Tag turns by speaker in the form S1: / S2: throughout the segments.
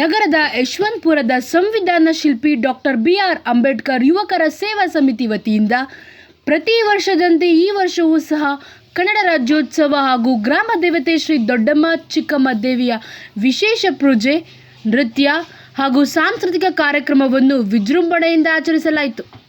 S1: ನಗರದ ಯಶವಂತಪುರದ ಸಂವಿಧಾನ ಶಿಲ್ಪಿ ಡಾಕ್ಟರ್ ಬಿ ಆರ್ ಅಂಬೇಡ್ಕರ್ ಯುವಕರ ಸೇವಾ ಸಮಿತಿ ವತಿಯಿಂದ ಪ್ರತಿ ವರ್ಷದಂತೆ ಈ ವರ್ಷವೂ ಸಹ ಕನ್ನಡ ರಾಜ್ಯೋತ್ಸವ ಹಾಗೂ ಗ್ರಾಮ ದೇವತೆ ಶ್ರೀ ದೊಡ್ಡಮ್ಮ ಚಿಕ್ಕಮ್ಮ ದೇವಿಯ ವಿಶೇಷ ಪೂಜೆ, ನೃತ್ಯ ಹಾಗೂ ಸಾಂಸ್ಕೃತಿಕ ಕಾರ್ಯಕ್ರಮವನ್ನು ವಿಜೃಂಭಣೆಯಿಂದ ಆಚರಿಸಲಾಯಿತು.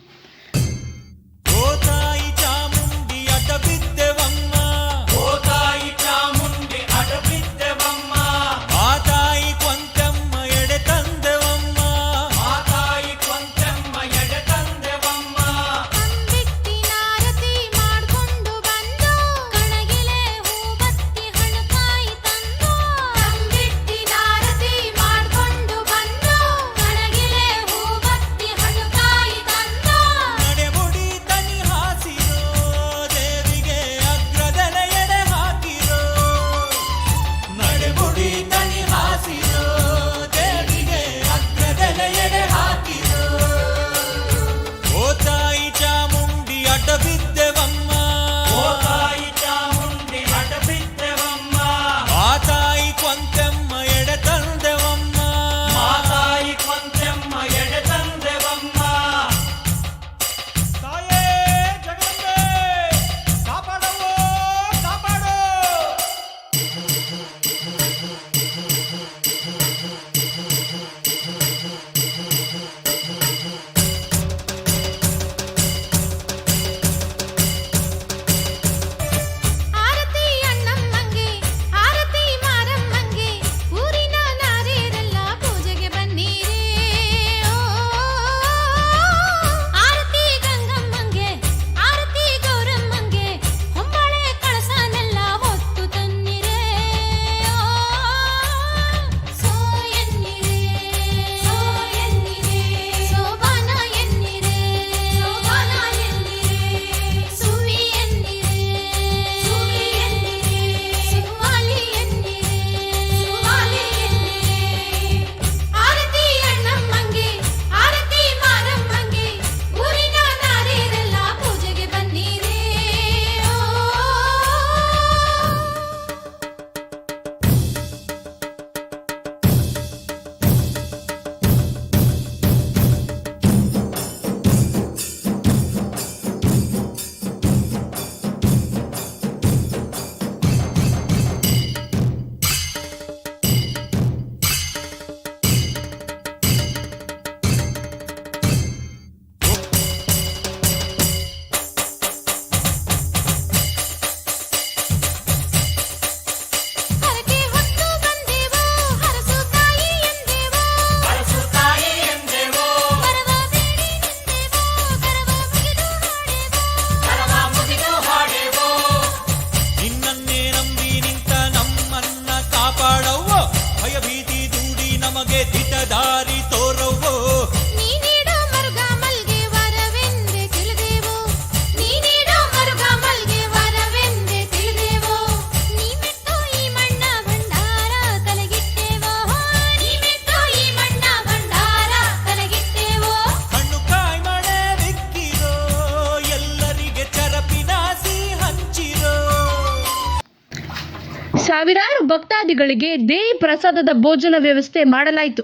S1: ಸಾವಿರಾರು ಭಕ್ತಾದಿಗಳಿಗೆ ದೇವಿ ಪ್ರಸಾದದ ಭೋಜನ ವ್ಯವಸ್ಥೆ ಮಾಡಲಾಯಿತು.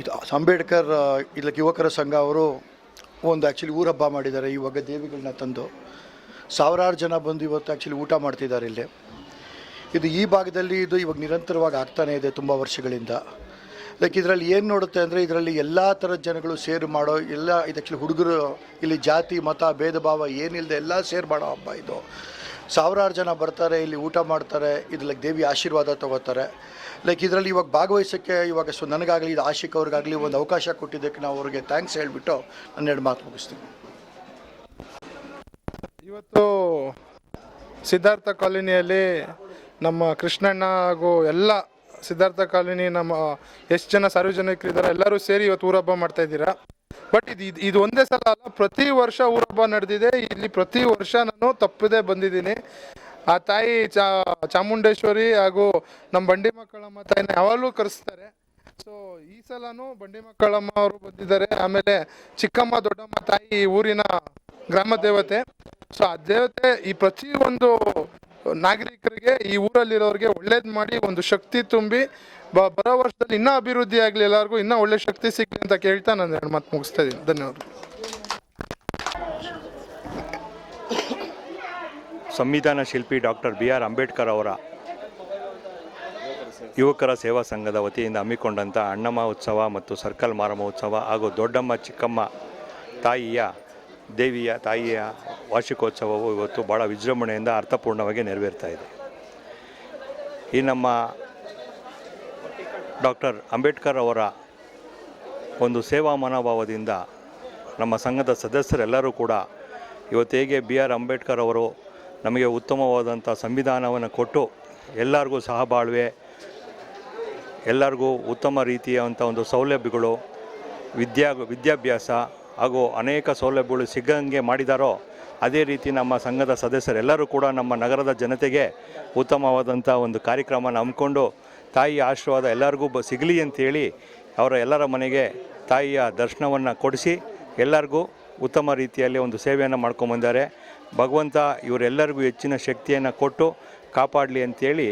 S2: ಇದು ಅಂಬೇಡ್ಕರ್ ಇಲ್ಲಕ್ಕೆ ಇಲ್ಲ ಯುವಕರ ಸಂಘ ಅವರು ಒಂದು ಆ್ಯಕ್ಚುಲಿ ಊರ ಹಬ್ಬ ಮಾಡಿದ್ದಾರೆ. ಇವಾಗ ದೇವಿಗಳನ್ನ ತಂದು ಸಾವಿರಾರು ಜನ ಬಂದು ಇವತ್ತು ಆ್ಯಕ್ಚುಲಿ ಊಟ ಮಾಡ್ತಿದ್ದಾರೆ ಇಲ್ಲಿ. ಇದು ಈ ಭಾಗದಲ್ಲಿ ಇದು ಇವಾಗ ನಿರಂತರವಾಗಿ ಆಗ್ತಾನೇ ಇದೆ ತುಂಬ ವರ್ಷಗಳಿಂದ. ಲೈಕ್ ಇದರಲ್ಲಿ ಏನು ನೋಡುತ್ತೆ ಅಂದರೆ, ಇದರಲ್ಲಿ ಎಲ್ಲ ಥರದ ಜನಗಳು ಸೇರಿ ಮಾಡೋ, ಎಲ್ಲ, ಇದು ಆ್ಯಕ್ಚುಲಿ ಹುಡುಗರು, ಇಲ್ಲಿ ಜಾತಿ, ಮತ, ಭೇದ ಭಾವ ಏನಿಲ್ಲದೆ ಎಲ್ಲ ಸೇರ್ ಮಾಡೋ ಹಬ್ಬ ಇದು. ಸಾವಿರಾರು ಜನ ಬರ್ತಾರೆ, ಇಲ್ಲಿ ಊಟ ಮಾಡ್ತಾರೆ, ಇದು ದೇವಿ ಆಶೀರ್ವಾದ ತಗೋತಾರೆ. ಲೈಕ್ ಇದರಲ್ಲಿ ಇವಾಗ ಭಾಗವಹಿಸೋಕ್ಕೆ, ಇವಾಗ ಸೊ ನನಗಾಗಲಿ, ಇದು ಆಶಿಕ್ ಅವ್ರಿಗಾಗಲಿ ಒಂದು ಅವಕಾಶ ಕೊಟ್ಟಿದ್ದಕ್ಕೆ ನಾವು ಅವ್ರಿಗೆ ಥ್ಯಾಂಕ್ಸ್ ಹೇಳಿಬಿಟ್ಟು ಎರಡು ಮಾತು ಮುಗಿಸ್ತೀನಿ
S3: ಇವತ್ತು ಸಿದ್ಧಾರ್ಥ ಕಾಲೋನಿಯಲ್ಲಿ ನಮ್ಮ ಕೃಷ್ಣಣ್ಣ ಹಾಗೂ ಎಲ್ಲ ಸಿದ್ಧಾರ್ಥ ಕಾಲೋನಿ ನಮ್ಮ ಎಷ್ಟು ಜನ ಸಾರ್ವಜನಿಕರಿದ್ದಾರೆ ಎಲ್ಲರೂ ಸೇರಿ ಇವತ್ತು ಊರಹಬ್ಬ ಮಾಡ್ತಾ ಇದ್ದೀರಾ? ಬಟ್ ಇದು, ಇದು- ಇದು ಒಂದೇ ಸಲ ಅಲ್ಲ, ಪ್ರತಿ ವರ್ಷ ಊರಹಬ್ಬ ನಡೆದಿದೆ. ಇಲ್ಲಿ ಪ್ರತಿ ವರ್ಷ ನಾನು ತಪ್ಪದೇ ಬಂದಿದ್ದೀನಿ. ಆ ತಾಯಿ ಚಾ, ಚಾಮುಂಡೇಶ್ವರಿ ಹಾಗೂ ನಮ್ಮ ಬಂಡಿ ಮಕ್ಕಳಮ್ಮ ತಾಯಿನ ಯಾವಾಗಲೂ ಕರೆಸ್ತಾರೆ. ಸೊ ಈ ಸಲನೂ ಬಂಡಿ ಮಕ್ಕಳಮ್ಮ ಅವರು ಬಂದಿದ್ದಾರೆ. ಆಮೇಲೆ ಚಿಕ್ಕಮ್ಮ, ದೊಡ್ಡಮ್ಮ ತಾಯಿ ಊರಿನ ಗ್ರಾಮ ದೇವತೆ. ಸೊ ಆ ದೇವತೆ ಈ ಪ್ರತಿಯೊಂದು ನಾಗರಿಕರಿಗೆ ಈ ಊರಲ್ಲಿರೋರಿಗೆ ಒಳ್ಳೇದು ಮಾಡಿ, ಒಂದು ಶಕ್ತಿ ತುಂಬಿ, ಬ, ಬರೋ ವರ್ಷದಲ್ಲಿ ಇನ್ನೂ ಅಭಿವೃದ್ಧಿ ಆಗಲಿ ಎಲ್ಲರಿಗೂ, ಇನ್ನೂ ಒಳ್ಳೆ ಶಕ್ತಿ ಸಿಗಲಿ ಅಂತ ಕೇಳ್ತಾ ನಾನು ಎರಡು ಮಾತು ಮುಗಿಸ್ತಾ ಇದ್ದೀನಿ. ಧನ್ಯವಾದ
S4: ಸಂವಿಧಾನ ಶಿಲ್ಪಿ ಡಾಕ್ಟರ್ ಬಿ ಆರ್ ಅಂಬೇಡ್ಕರ್ ಅವರ ಯುವಕರ ಸೇವಾ ಸಂಘದ ವತಿಯಿಂದ ಹಮ್ಮಿಕೊಂಡಂಥ ಅಣ್ಣಮ್ಮ ಉತ್ಸವ ಮತ್ತು ಸರ್ಕಲ್ ಮಾರಮ್ಮ ಉತ್ಸವ ಹಾಗೂ ದೊಡ್ಡಮ್ಮ ಚಿಕ್ಕಮ್ಮ ತಾಯಿಯ, ದೇವಿಯ ತಾಯಿಯ ವಾರ್ಷಿಕೋತ್ಸವವು ಇವತ್ತು ಭಾಳ ವಿಜೃಂಭಣೆಯಿಂದ ಅರ್ಥಪೂರ್ಣವಾಗಿ ನೆರವೇರ್ತಾ ಇದೆ. ಈ ನಮ್ಮ ಡಾಕ್ಟರ್ ಅಂಬೇಡ್ಕರ್ ಅವರ ಒಂದು ಸೇವಾ ಮನೋಭಾವದಿಂದ ನಮ್ಮ ಸಂಘದ ಸದಸ್ಯರೆಲ್ಲರೂ ಕೂಡ ಇವತ್ತು ಹೇಗೆ ಬಿ ಆರ್ ಅಂಬೇಡ್ಕರ್ ಅವರು ನಮಗೆ ಉತ್ತಮವಾದಂಥ ಸಂವಿಧಾನವನ್ನು ಕೊಟ್ಟು ಎಲ್ಲರಿಗೂ ಸಹಬಾಳ್ವೆ, ಎಲ್ಲರಿಗೂ ಉತ್ತಮ ರೀತಿಯಾದಂಥ ಒಂದು ಸೌಲಭ್ಯಗಳು, ವಿದ್ಯಾ ವಿದ್ಯಾಭ್ಯಾಸ ಹಾಗೂ ಅನೇಕ ಸೌಲಭ್ಯಗಳು ಸಿಗಂಗೆ ಮಾಡಿದಾರೋ ಅದೇ ರೀತಿ ನಮ್ಮ ಸಂಘದ ಸದಸ್ಯರೆಲ್ಲರೂ ಕೂಡ ನಮ್ಮ ನಗರದ ಜನತೆಗೆ ಉತ್ತಮವಾದಂಥ ಒಂದು ಕಾರ್ಯಕ್ರಮನ ಹಮ್ಮಿಕೊಂಡು ತಾಯಿಯ ಆಶೀರ್ವಾದ ಎಲ್ಲರಿಗೂ ಬ ಸಿಗಲಿ ಅಂತೇಳಿ ಅವರ ಎಲ್ಲರ ಮನೆಗೆ ತಾಯಿಯ ದರ್ಶನವನ್ನು ಕೊಡಿಸಿ ಎಲ್ಲರಿಗೂ ಉತ್ತಮ ರೀತಿಯಲ್ಲಿ ಒಂದು ಸೇವೆಯನ್ನು ಮಾಡ್ಕೊಂಬಂದ್ದಾರೆ ಭಗವಂತ ಇವರೆಲ್ಲರಿಗೂ ಹೆಚ್ಚಿನ ಶಕ್ತಿಯನ್ನು ಕೊಟ್ಟು ಕಾಪಾಡಲಿ ಅಂತೇಳಿ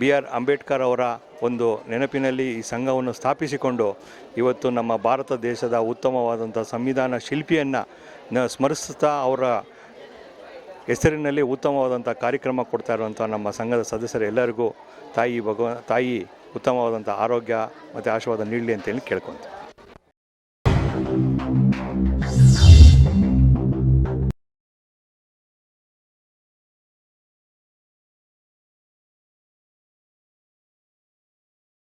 S4: ಬಿ ಆರ್ ಅಂಬೇಡ್ಕರ್ ಅವರ ಒಂದು ನೆನಪಿನಲ್ಲಿ ಈ ಸಂಘವನ್ನು ಸ್ಥಾಪಿಸಿಕೊಂಡು ಇವತ್ತು ನಮ್ಮ ಭಾರತ ದೇಶದ ಉತ್ತಮವಾದಂಥ ಸಂವಿಧಾನ ಶಿಲ್ಪಿಯನ್ನು ಸ್ಮರಿಸುತ್ತಾ ಅವರ ಹೆಸರಿನಲ್ಲಿ ಉತ್ತಮವಾದಂಥ ಕಾರ್ಯಕ್ರಮ ಕೊಡ್ತಾ ಇರುವಂಥ ನಮ್ಮ ಸಂಘದ ಸದಸ್ಯರು ಎಲ್ಲರಿಗೂ ತಾಯಿ ಭಗವ ತಾಯಿ ಉತ್ತಮವಾದಂಥ ಆರೋಗ್ಯ ಮತ್ತು ಆಶೀರ್ವಾದ ನೀಡಲಿ ಅಂತೇಳಿ ಕೇಳ್ಕೊತೀನಿ